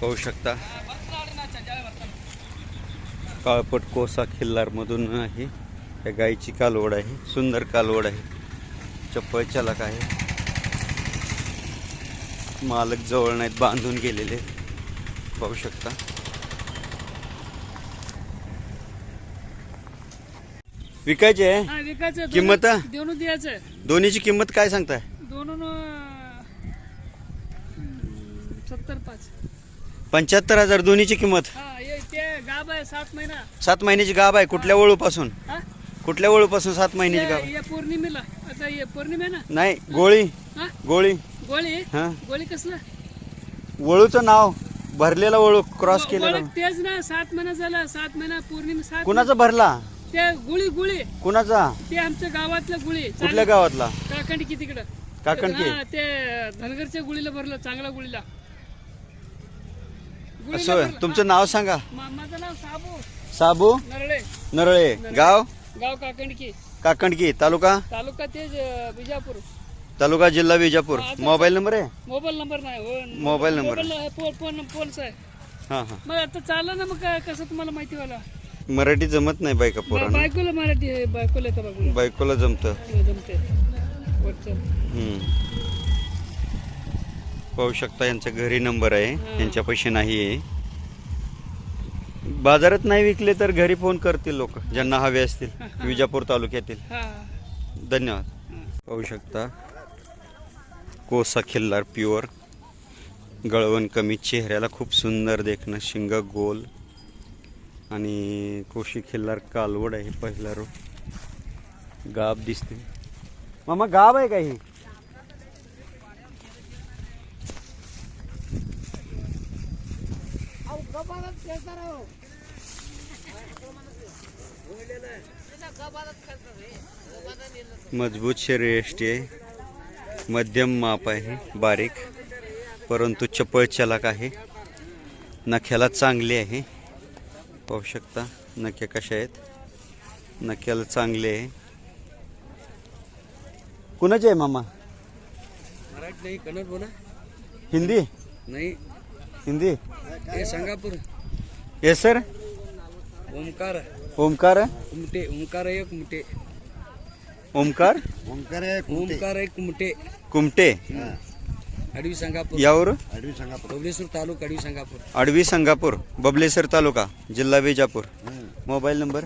पाहू शकता. काळपट कोसा खिल्लारमधून आहे. या गाईची कालवड आहे. सुंदर कालवड आहे. चप्पल चालक आहे. मालक जवळ नाहीत बांधून गेलेले. पाहू शकता. विकायचे आहे? विकायचं किंमत? दोन्हीची किंमत काय सांगताय? दोन सत्तर पाच. पंच्याहत्तर हजार दोन्हीची किंमत. हा हे ते गाब आहे सात महिना. सात महिन्याची गाब आहे कुठल्या वळूपासून? हा? कुठल्या वळूपासून सात महिन्याची गाब हे पौर्णिमेला. आता हे पौर्णिमे ना? नाही गोळी. हा? गोळी. गोळी? हा. गोळी कसलं? वळूचं नाव भरलेला वळू क्रॉस व- केलेला. तेच ना सात महिना झाला सात महिना पौर्णिमे सात कुणाचा भरला? ते गुळी गुळी. कुणाचा? ते आमच्या गावातलं गुळी. कुठल्या गावातला? काकंडकी तिकडं. काकणकी हा, ते धनगरच्या गुळीला भरलं चांगला गुळीला. असं भरलं. तुमचं नाव सांगा. मा- माझं नाव साबू. साबू? नरळे. नरळे. गाव? गाव काकंडकी काकणकी. तालुका? तालुका तेज अं, बिजापूर तालुका जिल्हा विजापूर. मोबाईल नंबर आहे? मोबाईल नंबर नाही हो. Mobile number. Mobile phone phone फोनचा आहे. हा हा. मग आता चाललं ना मग काय कसं तुम्हाला माहिती व्हायला? मराठी जमत नाही बायका बा- पोरांना? बायकोला मराठी आहे बायकोला येतं बायकोला बायकोला जमतं जमते वरचं. हम्म. पाहू शकता यांचा घरी नंबर आहे. यांच्या पैसे नाही आहे. बाजारात नाही विकले तर घरी फोन करतील लोक ज्यांना हवे असतील. विजापूर तालुक्यातील. धन्यवाद. पाहू शकता. कोसा खिल्लार प्युअर. गळवण कमी चेहऱ्याला खूप सुंदर देखणं शिंग गोल. आणि कोशी खिल्लार कालवड आहे पहिला रो गाब दिसते. मामा गाब आहे का ही? मजबूत शरीरयष्टी आहे मध्यम माप आहे बारीक. परंतु चपळ चलाक आहे. नख्याला चांगली आहे. पाहू शकता नख्या कशा आहेत? नख्याला चांगले आहे. कुणाचे आहे मामा? मराठी नाही कन्नड बोला. हिंदी? नाही. हिंदी? हे संगापूर येस सर? ओमकार. ओमकार? कुमटे ओमकार एक कुमटे ओमकार? ओंकार आहे कुंटे. ओमकार एक कुमटे. कुमटे अडवी संगापूर यावर? आडवी सांगापूर बबलेश्वर तालुका अडवी संगापूर आडवी संगापूर बबलेसर तालुका जिल्हा Vijapur. Mobile number?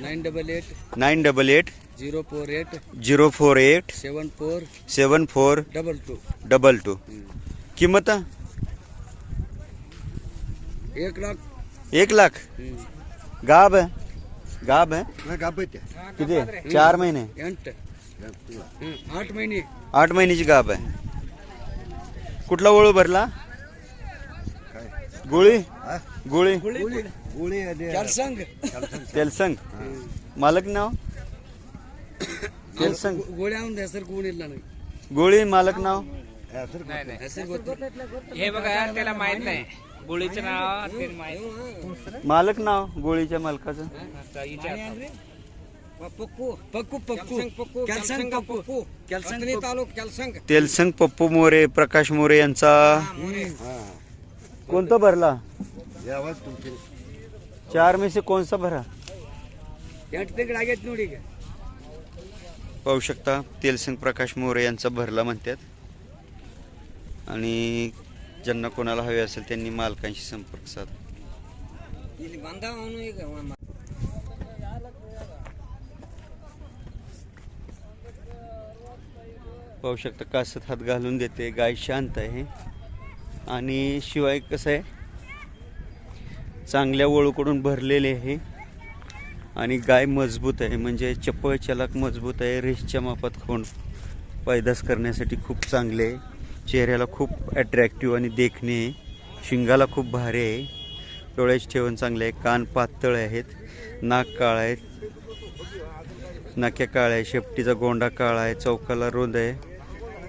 Nine double eight. Nine double eight. Zero four eight. Zero four eight. Seven four. Seven four. Double two. Double two. किंमत? एक लाख। एक लाख. गाब है? गाब है? नाही, गाभीत आहे. किती चार महिने। एंट। हम्म. आठ महिने। आठ महिन्याची गाब आहे कुठला ओळू भरला? गोळी? हा? गोळी? चारसंग. तेलसंग? मालक नाव? तेलसंग? गोळ्या आणून द्या सर कोण गोळी मालक नाव? हे बघा त्याला माहीत नाही. गोळीचं नाव ते माहीत. मालक नाव गोळीच्या मालकाचं. पक्कू पक्कू पक्कू कॅल्संग पक्कू कॅल्संग तालुक कॅल्संग. तेलसंग पप्पू मोरे प्रकाश मोरे यांचा. कोणता भरला? चार में से कौन सा भरा? पाहू शकता तेलसिंग प्रकाश मोरे यांचा भरला म्हणतात. आणि ज्यांना कोणाला हवे असेल त्यांनी मालकांशी संपर्क साध. पाहू शकता कासत हात घालून देते गाय शांत आहे. आणि शिवाय कसं आहे चांगल्या वळूकडून भरलेले आहे. आणि गाय मजबूत आहे म्हणजे चप्पळ चलाक मजबूत आहे रेसच्या मापात खोंड पैदास करण्यासाठी खूप चांगले आहे. चेहऱ्याला खूप अट्रॅक्टिव्ह आणि देखणे शिंगाला खूप भारी आहे. डोळ्याची ठेवण चांगले आहे. कान पातळ आहेत. नाक काळ आहे. नाक्या काळ्या आहे. शेपटीचा गोंडा काळा आहे. चौकाला रोंद आहे.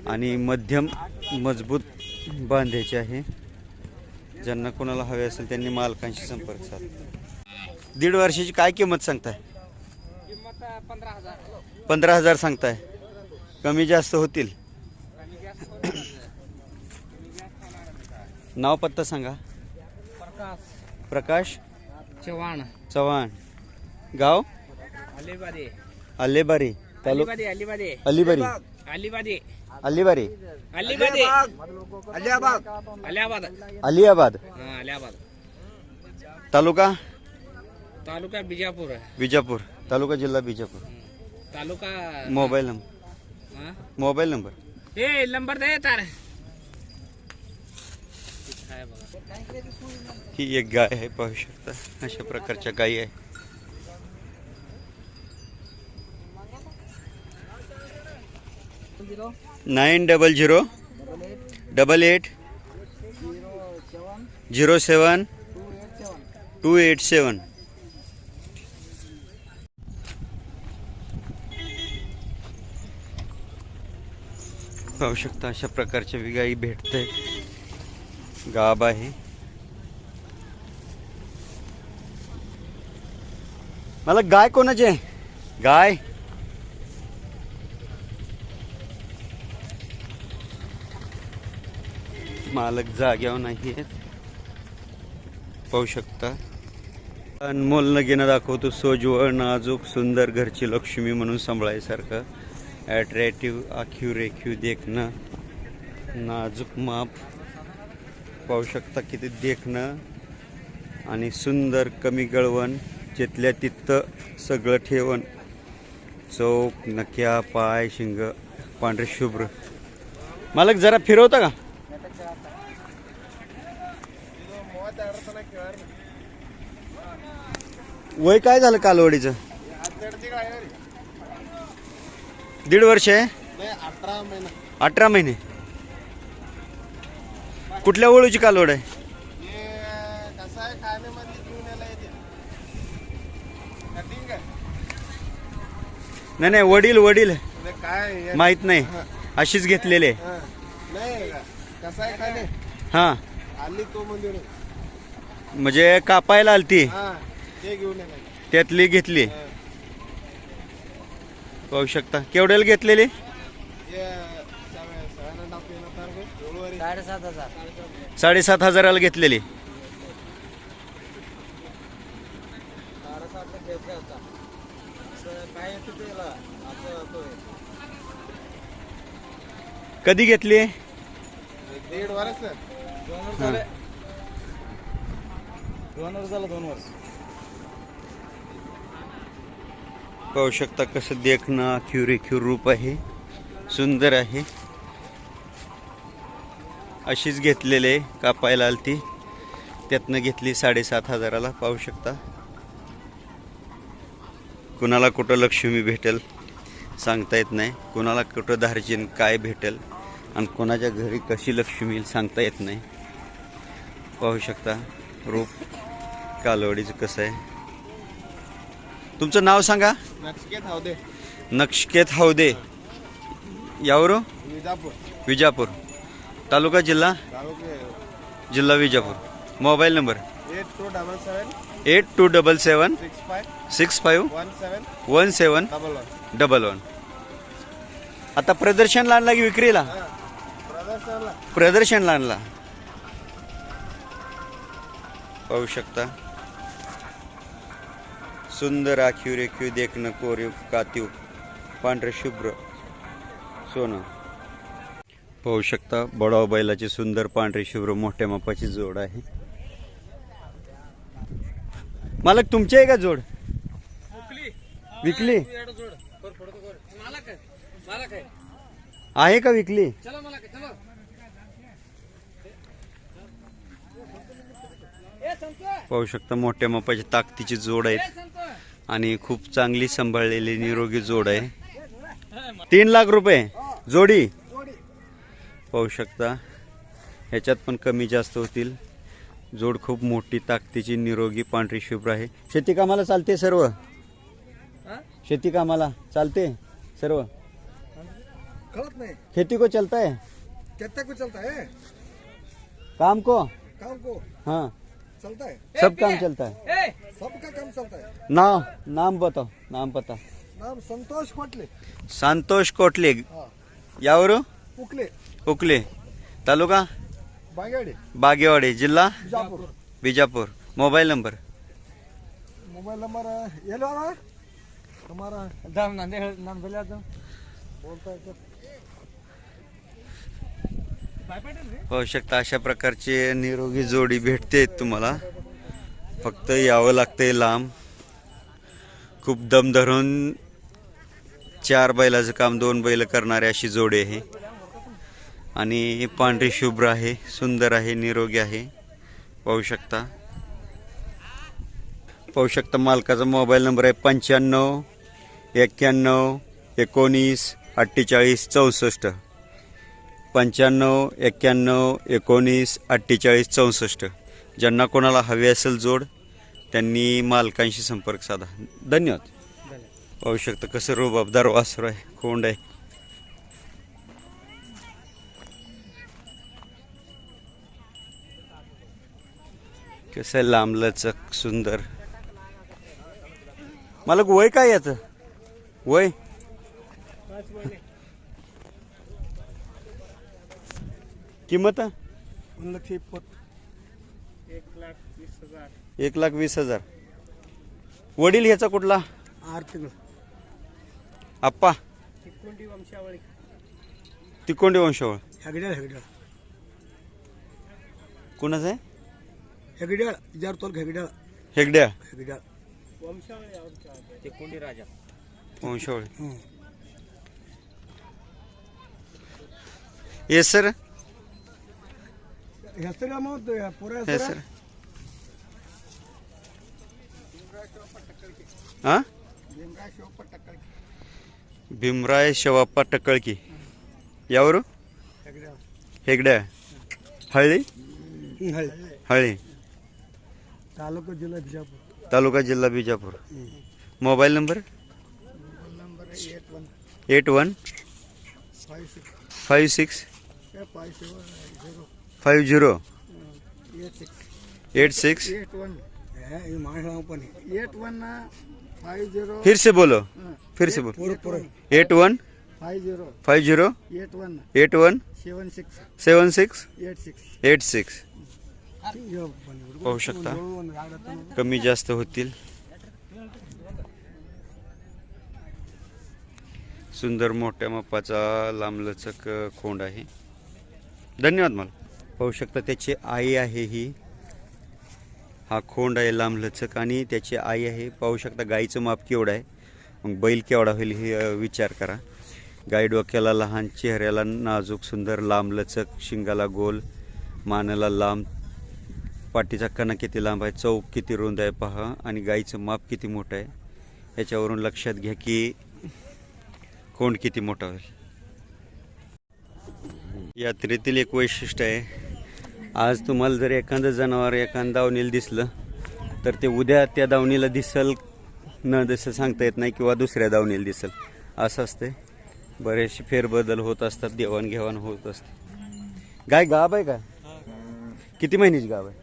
आणि मध्यम मजबूत बांधायचे आहे. ज्यांना कोणाला हवे असेल त्यांनी मालकांशी संपर्क साधा. दीड वर्षाची काय किंमत सांगताय? पंधरा हजार सांगताय. कमी जास्त होतील. नाव पत्ता सांगा. प्रकाश चव्हाण. चव्हाण. गाव? अलिबादी अल्लेबारी तालुका? अलिबादी अलिबादी अलिबारी. अलिबादी अलिबारी. अलिबादी अलियाबाद. हा तालुका? तालुका बिजापूर. विजापूर तालुका जिल्हा बिजापूर. Taluka mobile number. हा? Mobile number. ए नंबर दे तार ही एक गाय आहे पाहू शकता अशा प्रकारच्या गायी आहे nine double zero double eight zero seven, two eight seven. पाहू शकता अशा प्रकारच्या गायी भेटते गाब आहे. मला गाय कोणाची आहे? गाय? मालक जाग्यावर नाही पाहू शकता. अनमोल नगीनं दाखवतो सोजवळ नाजूक सुंदर घरची लक्ष्मी म्हणून सांभाळायसारखं. ॲट्रॅक्टिव्ह आखीव रेखीव देखणं. नाजूक माप. पाहू शकता किती देखणं आणि सुंदर कमी गळवण जिथल्या तिथं सगळं ठेवण. चौक नक्या पाय शिंग पांढरे शुभ्र. मालक जरा फिरवता का? वय काय झालं कालवडीचं? दीड वर्ष आहे? अठरा महिने. कुठल्या ओळूची कालवड आहे? नाही नाही वडील वडील काय माहीत नाही. अशीच घेतलेले हा. म्हणजे कापायला आलती. त्यातली घेतली. पाहू शकता. केवढ्याला घेतलेली? साडेसात हजार. साडेसात हजाराला घेतलेली. कधी घेतली? दीड वर्ष हा. दोन वर्ष झालं दोन वर्ष. पाहू शकता कसं देखणं क्युरी क्यूर रूप आहे. सुंदर आहे. अशीच घेतलेले कापायला आलती त्यातनं घेतली साडेसात हजाराला पाहू शकता. कुणाला कुठं लक्ष्मी भेटेल सांगता येत नाही. कुणाला कुठं दार्जिन काय भेटेल आणि कोणाच्या घरी कशी लक्ष्मी येईल सांगता येत नाही. पाहू शकता रूप कालवडीचं कसं आहे. तुमचं नाव सांगा. नक्षकेत हाव दे नक्षकेत हौदे यावर विजापूर. विजापूर. तालुका जिल्हा? जिल्हा Vijapur. Mobile number? Eight two double seven. Eight two double seven. Six five. One seven. One seven. Double one. आता प्रदर्शनला आणला की विक्रीला? प्रदर्शनला. आणला पाहू शकता. सुंदर आखीव रेखीव देखणं कोरीव कातीव पांढरे शुभ्र सोनं. पाहू शकता बडाव बैलाची सुंदर पांढरी शुभ्र मोठ्या मापाची जोड आहे. मालक तुमची आहे का जोड? विकली. आहे. का विकली? पाहू शकता मोठ्या मापाची ताकदीची जोड आहेत आणि खूप चांगली सांभाळलेली निरोगी जोड आहे. तीन लाख रुपये. जोडी. पाहू शकता. ह्याच्यात पण कमी जास्त होतील. जोड खूप मोठी ताकदीची निरोगी पांढरी शुभ्र आहे. शेती कामाला चालते सर्व? शेती कामाला चालते सर्व? नाही. खेती को चलता है कितना कुछ चलता है काम को? काम को? हाँ. चलता है सब काम चलता है सबका काम चलता है नाम नाम बताओ नाम पता नाम संतोष कोटले. संतोष कोटले. हा. यावर? उकले उकले. तालुका? बागेवाडी. बागेवाडी. जिल्हा? Bijapur Bijapur mobile number? Mobile number ये लो ना हमारा दाम नांदे नाम बोला तो बोलता है पाहू शकता. अशा प्रकारची निरोगी जोडी भेटते तुम्हाला. फक्त यावं लागतंय लांब. खूप दम धरून चार बैलाचं काम दोन बैल करणारी अशी जोडी आहे. आणि पांढरी शुभ्र आहे सुंदर आहे निरोगी आहे. पाहू शकता. पाहू शकता मालकाचा मोबाईल नंबर आहे पंच्याण्णव एक्क्याण्णव एकोणीस अठ्ठेचाळीस चौसष्ट. पंच्याण्णव एक्क्याण्णव एकोणीस अठ्ठेचाळीस चौसष्ट. ज्यांना कोणाला हवी असेल जोड त्यांनी मालकांशी संपर्क साधा. धन्यवाद. पाहू शकता कसं रोबाबदार वासर आहे कोंड आहे. कसं लांबलचक सुंदर. मला वय काय याचं? वय? किंमत? एक लाख वीस हजार. वडील ह्याचा कुठला? आर्थिक. आप्पा. तिकोंडे वंशावळ. कोणाचं आहे? हेगड्याळ जार तोल हेगड्याळ हेगड्या हेगड्याळ वंशावळी वंशावळी ते कोंडी राजा वंशावळ हं. येस सर ಹೆಸರು ಅಮೌಂಟ್ ಪೂರ येस ಹೆಸರು सर हा भीमराय शेवाप्पा टकळकी यावर ಹೆಗಡ್ಯಾಳ हेगड्या हळी ಹಳ್ಳಿ हळी ತಾಲೂಕು ಜಿಲ್ಲಾ ಬಿಜಾಪುರ तालुका जिल्हा Bijapur mobile number number eight one eight one five six five six five seven zero five zero eight six eight six eight one ಇದು ಮಾಡಿ ಪನಿ ಏಟ್ ಒನ್ ಫೈವ್ ಜೀರೋ फिर से बोलो फिर से बोलो ಪೂರ ಪೂರ eight one five zero five zero eight one eight one seven six seven six eight six eight six पाहू शकता. कमी जास्त होतील. सुंदर मोठ्या मापाचा लांबलचक खोंड आहे. धन्यवाद मला. पाहू शकता त्याची आई आहे ही. हा खोंड आहे लांबलचक आणि त्याची आई आहे. पाहू शकता गाईचं माप केवढं आहे. मग बैल केवढा होईल हे विचार करा. गाई डोक्याला लहान चेहऱ्याला नाजूक सुंदर लांबलचक शिंगाला गोल मानाला लांब पाठीचा कणा किती लांब आहे चौक किती रुंद आहे पहा. आणि गाईचं माप किती मोठं आहे याच्यावरून लक्षात घ्या की कोंड किती मोठा होईल यात्रेतील एक वैशिष्ट्य आहे आज तुम्हाला जर एखादं जनावर एखादं दावणीला दिसलं तर ते उद्या त्या दावणीला दिसल न दिसं सांगता येत नाही किंवा दुसऱ्या दावणीला दिसल. असं असते बरेचसे फेरबदल होत असतात देवाणघेवाण होत असते. गाय गाब आहे का? किती महिन्याची गाब आहे?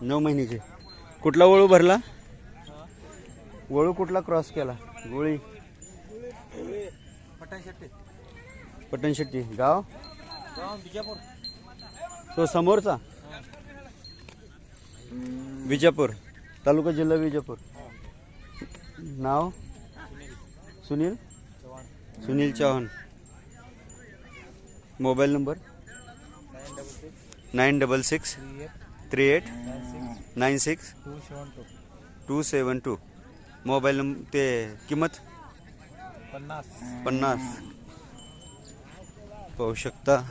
नऊ महिन्याची. कुठला वळू भरला? वळू कुठला क्रॉस केला? गोळी. पटणशेट्टी गाव? तो समोरचा? विजापूर. तालुका जिल्हा विजापूर. नाव? Sunil? Sunil Chavan. Mobile number? Nine double six. Three eight nine six two seven two. Mobile number ते किंमत? पन्नास. पन्नास. पाहू शकता.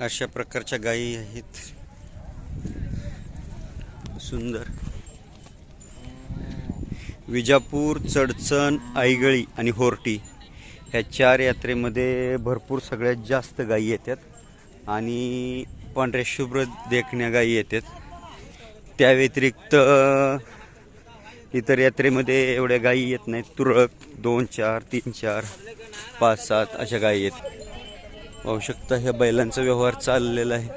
अशा प्रकारच्या गायी आहेत. सुंदर. विजापूर चडचण आईगळी आणि होर्टी. ह्या चार यात्रेमध्ये भरपूर सगळ्यात जास्त गायी येतात. आणि पांढऱ्या शुभ्र देखण्या गायी येतात. त्या व्यतिरिक्त इतर यात्रेमध्ये एवढ्या गायी येत नाहीत. तुरळक दोन चार तीन चार पाच सात अशा गायी येत. पाहू शकता ह्या बैलांचा व्यवहार चाललेला आहे.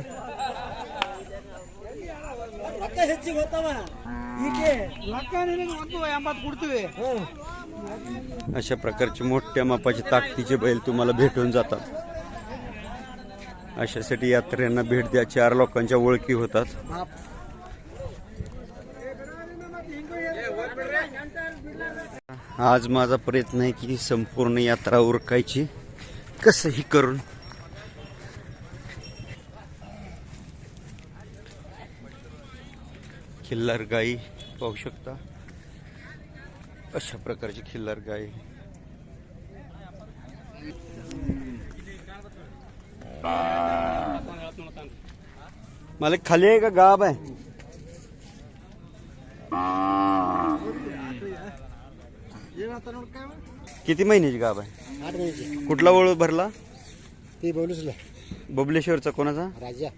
अशा प्रकारचे मोठ्या मापाचे ताकदीचे बैल तुम्हाला भेटून जातात. अशासाठी यात्रेंना भेट द्या. चार लोकांच्या ओळखी होतात. आज माझा प्रयत्न आहे की संपूर्ण यात्रा उरकायची. कसंही करून. खिल्लार गाई पाहू शकता. अशा प्रकारची खिल्लार गाई. मला खाली आहे का गाब आहे? किती महिन्याची गाब आहे? आठ महिन्याची. कुठला वळू भरला? ते बोलूच बबलेश्वरचा कोणाचा? राजा.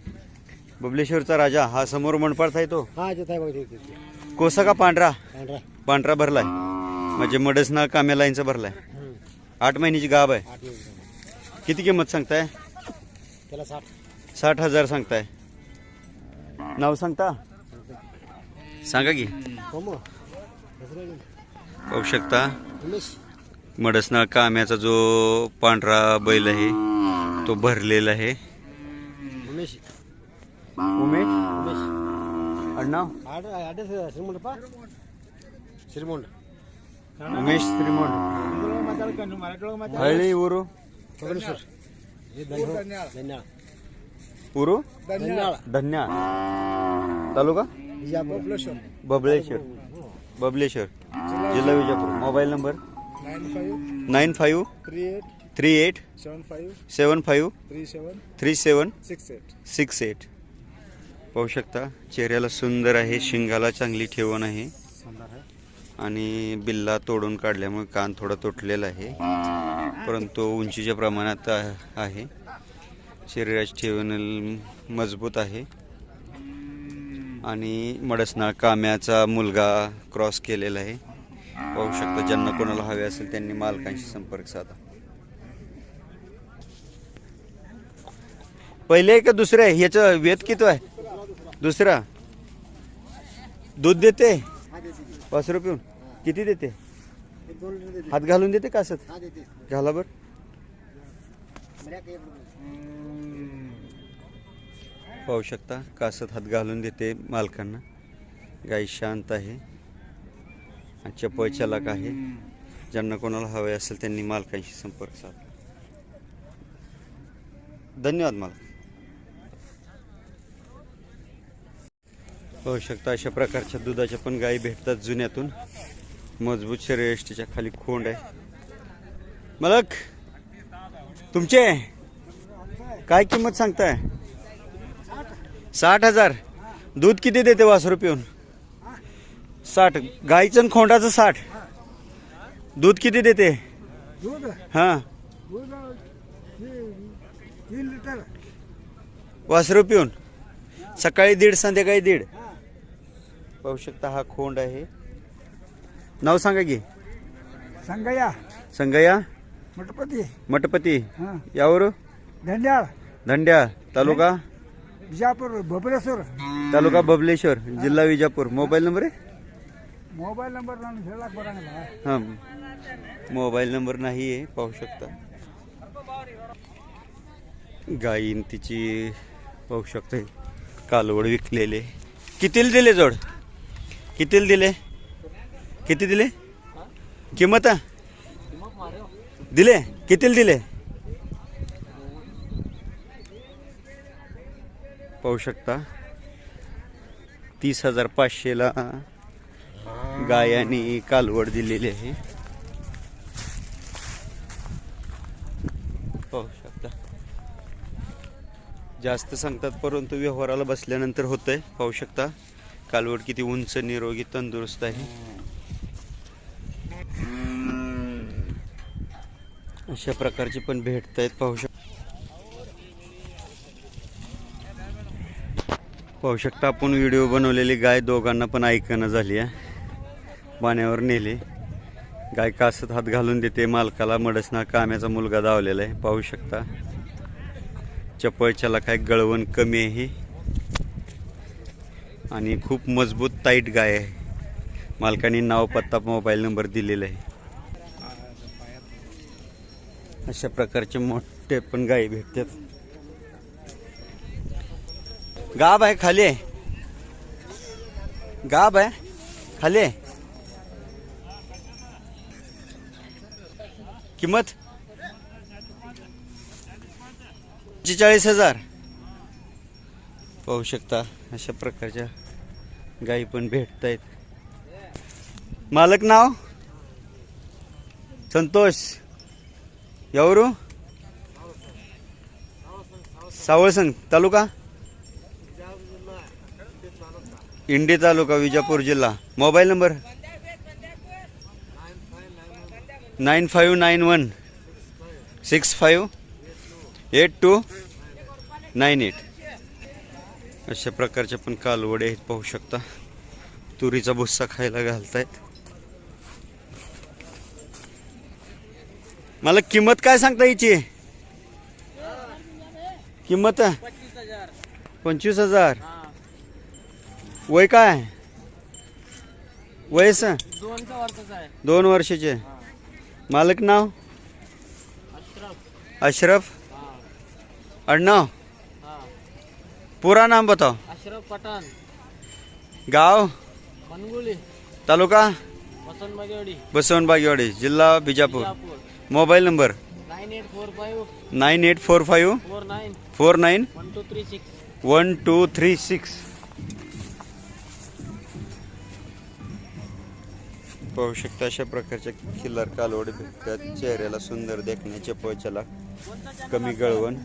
बबलेश्वरचा राजा. हा समोर मनपाडता आहे तो? हा येत आहे बघ ते कोसा का पांढरा? पांढरा. पांढरा भरलाय. म्हणजे मडसना काम्या लाईनचा भरलाय. आठ महिन्याची गाब आहे. आठ महिन्याची किती किंमत सांगताय? त्याला साठ. साठ हजार सांगताय. नाव सांगता? सांगा की? पाहू शकता. मडसना काम्याचा जो पांढरा बैल आहे तो भरलेला आहे. उमेश. उमेश? श्रीमंत उमेश श्रीमंत. हळी उरू हे धन्याळ. धन्याळ. तालुका? विजापूर. बबळेश्वर बबलेश्वर. जिल्हा Vijapur. Mobile number? Nine five. Nine five. Three eight. Three eight. Seven five. Seven five. Three seven. Three seven. Six eight. Six eight. पाहू शकता चेहऱ्याला सुंदर आहे शिंगाला चांगली ठेवण आहे. आणि बिल्ला तोडून काढल्यामुळे कान थोडा तुटलेला आहे. परंतु उंचीच्या प्रमाणात आहे शरीराची ठेवण मजबूत आहे. आणि मडसनाळ काम्याचा मुलगा क्रॉस केलेला आहे. पाहू शकता ज्यांना कोणाला हवे असेल त्यांनी मालकांशी संपर्क साधा. पहिले आहे का दुसरं आहे? ह्याचं वेत किती आहे? दुसरा. दूध देते? पाच रुपये किती देते? हात घालून देते का असत देते. घाला बर. पाहू शकता कासत हात घालून देते मालकांना. गाई शांत आहे. आणि चपळ चालक आहे. ज्यांना कोणाला हवे असेल त्यांनी मालकांशी संपर्क साधा. धन्यवाद मालक. पाहू शकता अशा प्रकारच्या दुधाच्या पण गायी भेटतात जुन्यातून. मजबूत शरीरयष्टीच्या खाली खोंड आहे. मालक तुमचे? काय किंमत सांगताय? साठ हजार. दूध किती देते वासरू पिऊन? साठ. गाईचं आणि खोंडाचं साठ. दूध किती देते? हा. वासरू पिऊन? सकाळी दीड संध्याकाळी दीड. पाहू शकता हा खोंड आहे. नाव सांगा की. संगया. संगया. मठपती. मठपती. हा. यावर? धन्याळ धंड्या तालुका? विजापूर भोपळेश्वर तालुका बबलेश्वर जिल्हा विजापूर. मोबाईल नंबर आहे? मोबाईल नंबर हा. मोबाईल नंबर नाही आहे पाहू शकता. गायीन तिची पाहू शकता कालवड विकलेले. कितीला दिले जोड? कितीला दिले? किती दिले? किंमत? दिले? कितीला दिले? पाहू शकता. तीस हजार पाचशेला गाय आणि कालवड दिलेली आहे. पाहू शकता. जास्त सांगतात परंतु व्यवहाराला बसल्यानंतर होतंय. पाहू शकता. कालवड किती उंच निरोगी तंदुरुस्त आहे. अशा प्रकारचे पण भेटत आहेत पाहू शकता पाहू शकता आपण व्हिडिओ बनवलेली गाय दोघांना पण ऐकणं झाली आहे. पाण्यावर नेली. गाय कासत हात घालून देते मालकाला मडसना काम्याचा मुलगा धावलेला आहे. पाहू शकता. चपळच्याला काय गळवण कमी आहे आणि खूप मजबूत टाईट गाय आहे. मालकाने नाव पत्ता मोबाईल नंबर दिलेला आहे. अशा प्रकारचे मोठे पण गाय भेटतात. गाब आहे खाली आहे. गाब आहे खाली आहे. किंमत? पंचेचाळीस हजार. पाहू शकता. अशा प्रकारच्या गायी पण भेटत आहेत मालक नाव? संतोष. यावरू? सावळसंग तालुका? इंडी तालुका विजापूर जिल्हा. Mobile number? Nine five nine one. Six five eight two nine eight. अशा प्रकारचे पण कालवडे आहेत पाहू शकता. तुरीचा भुस्सा खायला घालतायत. मला किंमत काय सांगता याची? किंमत? पंचवीस हजार. वय काय? वयस? दोन वर्षाचे. मालक नाव? अशरफ. अशरफ? अडनाव पूरा नाम बताओ। अशरफ पठाण गाव? मनगुली तालुका? बसवण बागेवाडी। जिल्हा Bijapur mobile number? Nine eight four five. Four nine. One two three six. One two three six. पाहू शकता अशा प्रकारच्या किल्लर कालवड भेटतात. चेहऱ्याला सुंदर देखण्याचे पचला कमी गळवण.